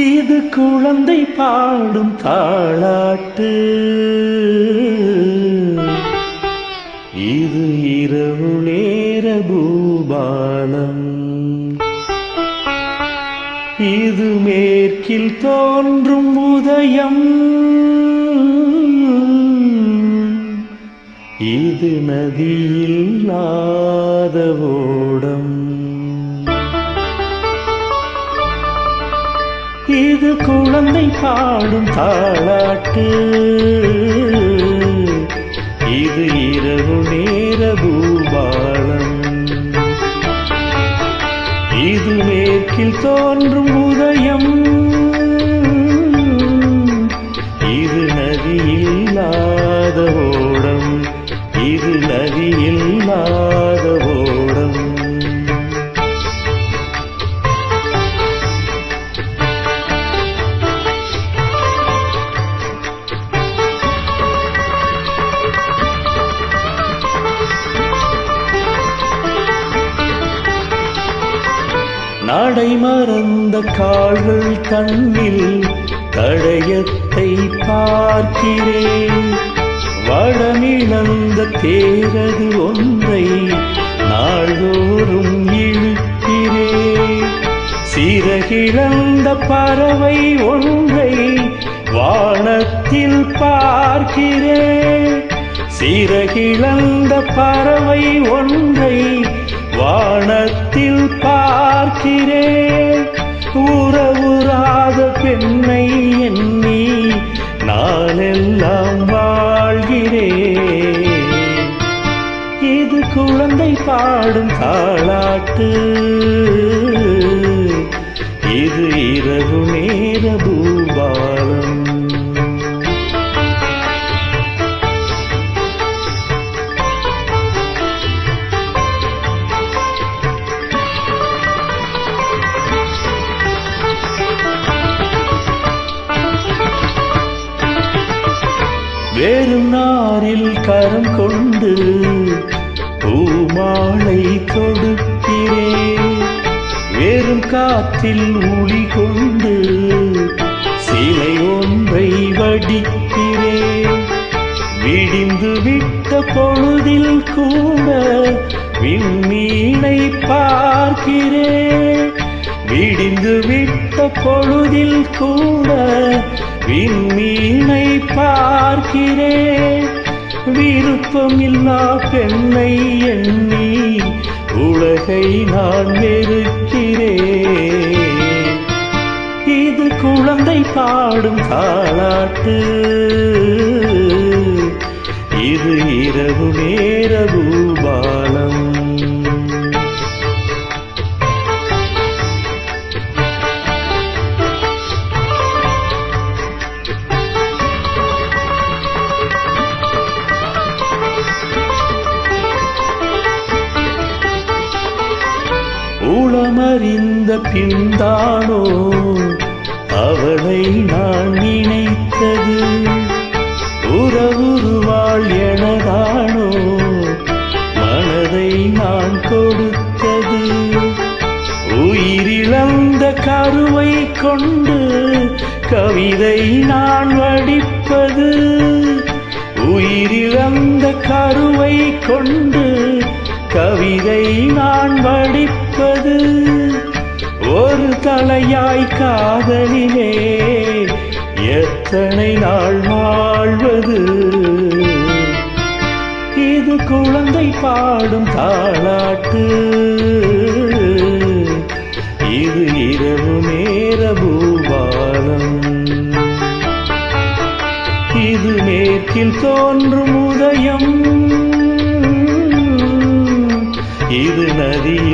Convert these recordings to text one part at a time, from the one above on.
இது குழந்தை பாடும் தாளாட்டு. இது இரவு நேர பூபாலம் இது மேற்கில் தோன்றும் உதயம். இது நதியில் நாத ஓடம் இது குழந்தை பாடும் தாளாட்டு. இது இரவு நேர பூபாலம். இது மேற்கில் தோன்றும் உதயம். நடை மறந்த கால்கள் கண்ணில் தடயத்தை பார்க்கிறேன். வடமிழந்த தேரது ஒன்றை நாள்தோறும் இழுக்கிறேன். சிறகிழந்த பறவை ஒன்றை வானத்தில் பார்க்கிறேன். சிறகிழந்த பறவை ஒன்றை வானத்தில் பார்க்கிறேன் உறவுறாத பெண்ணை எண்ணி நானெல்லாம் வாழ்கிறேன் இது குழந்தை பாடும் தாளாட்டு. வேறும் நாரில் கரம் கொண்டு பூமாலை தொடுக்கிறேன். வேறும் காற்றில் ஒளி கொண்டு சிலை ஒன்றை வடிக்கிறேன். விடிந்து விட்ட பொழுதில் கூட விண்மீனை பார்க்கிறேன். விடிந்து விட்ட பொழுதில் கூட விண்மீனை பார்க்கிறேன் விருப்பமில்லா பெண்ணை எண்ணி உலகை நான் வெறுக்கிறேன் இது குழந்தை பாடும் தாளாட்டு இது இரவு நேர பூபாலம் உளமறிந்த பிந்தாளோ அவளை நான் நினைத்தது. உறவுருவாள் எனதானோ மனதை நான் கொடுத்தது. உயிரிழந்த கருவை கொண்டு கவிதை நான் வடிப்பது. உயிரிழந்த கருவை கொண்டு கவிதை நான் வடிப்பது. ஒரு தலையாய் காதலிலே எத்தனை நாள் வாழ்வது? இது குழந்தை பாடும் தாளாட்டு. இது இரவு நேர பூபாலம் இது மேற்கில் தோன்றும் உதயம். இது நதியில்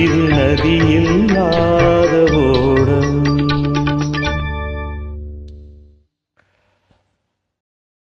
திருநதியில் நாதவோ